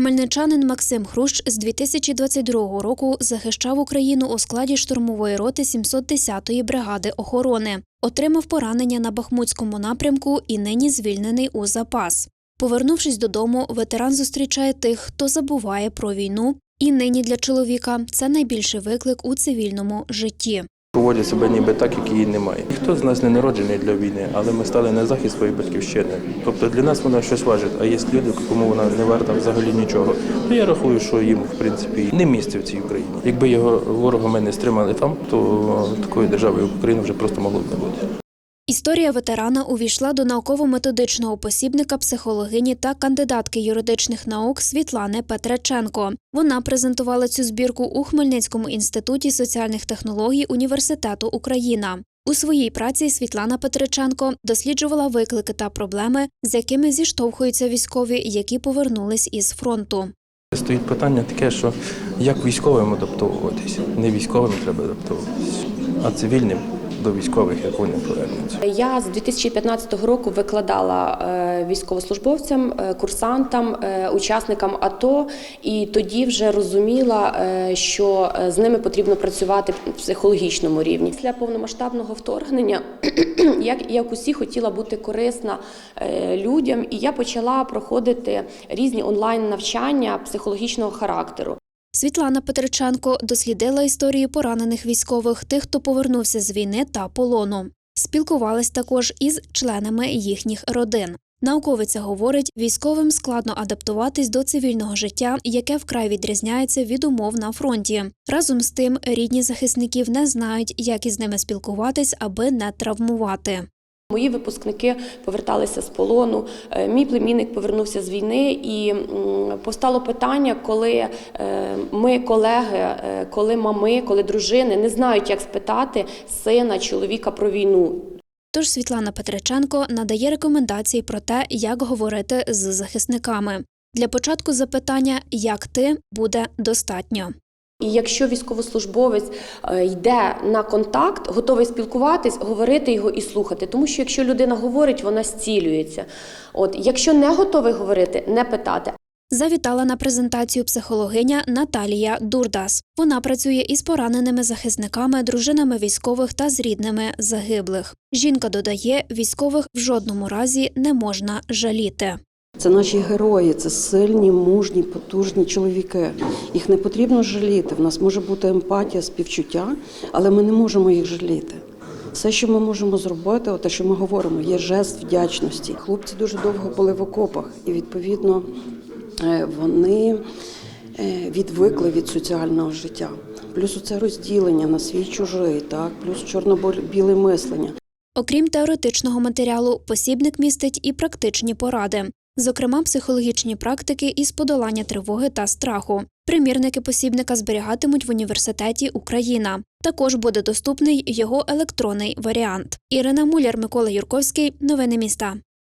Хмельничанин Максим Хрущ з 2022 року захищав Україну у складі штурмової роти 710-ї бригади охорони. Отримав поранення на Бахмутському напрямку і нині звільнений у запас. Повернувшись додому, ветеран зустрічає тих, хто забуває про війну. І нині для чоловіка це найбільший виклик у цивільному житті. Поводять себе ніби так, як її немає. Ніхто з нас не народжений для війни, але ми стали на захист своєї батьківщини. Тобто для нас вона щось важить, а є люди, кому вона не варта взагалі нічого. То я рахую, що їм в принципі не місце в цій Україні. Якби його ворога ми не стримали там, то такої держави, Україна, вже просто могло б не бути. Історія ветерана увійшла до науково-методичного посібника психологині та кандидатки юридичних наук Світлани Петреченко. Вона презентувала цю збірку у Хмельницькому інституті соціальних технологій Університету Україна. У своїй праці Світлана Петриченко досліджувала виклики та проблеми, з якими зіштовхуються військові, які повернулись із фронту. Стоїть питання таке, що як військовим адаптовуватись. Не військовим треба адаптовуватись, а цивільним до військових, як вони повернуться. Я з 2015 року викладала е, військовослужбовцям, е, курсантам, е, учасникам АТО, і тоді вже розуміла, що з ними потрібно працювати в психологічному рівні. Після повномасштабного вторгнення як, як усі хотіла бути корисна людям, і я почала проходити різні онлайн навчання психологічного характеру. Світлана Петриченко дослідила історії поранених військових, тих, хто повернувся з війни та полону. Спілкувалась також із членами їхніх родин. Науковиця говорить, військовим складно адаптуватись до цивільного життя, яке вкрай відрізняється від умов на фронті. Разом з тим, рідні захисників не знають, як із ними спілкуватись, аби не травмувати. Мої випускники поверталися з полону. е, Мій племінник повернувся з війни, і постало питання, коли е, ми, колеги, е, коли мами, коли дружини не знають, як спитати сина, чоловіка про війну. Тож Світлана Петриченко надає рекомендації про те, як говорити з захисниками. Для початку запитання як ти буде достатньо. І якщо військовослужбовець е, йде на контакт, готовий спілкуватись, говорити його і слухати. Тому що якщо людина говорить, вона зцілюється. От якщо не готовий говорити, не питати. Завітала на презентацію психологиня Наталія Дурдас. Вона працює із пораненими захисниками, дружинами військових та з рідними загиблих. Жінка додає, військових в жодному разі не можна жаліти. Це наші герої, це сильні, мужні, потужні чоловіки. Їх не потрібно жаліти. В нас може бути емпатія, співчуття, але ми не можемо їх жаліти. Все, що ми можемо зробити, те, що ми говоримо, є жест вдячності. Хлопці дуже довго були в окопах, і відповідно е, вони е, відвикли від соціального життя. Плюс це розділення на свій чужий, так, плюс чорно-біле мислення. Окрім теоретичного матеріалу, посібник містить і практичні поради, зокрема психологічні практики із подолання тривоги та страху. Примірники посібника зберігатимуть в університеті Україна. Також буде доступний його електронний варіант. Ірина Муляр, Микола Юрковський. Новини міста.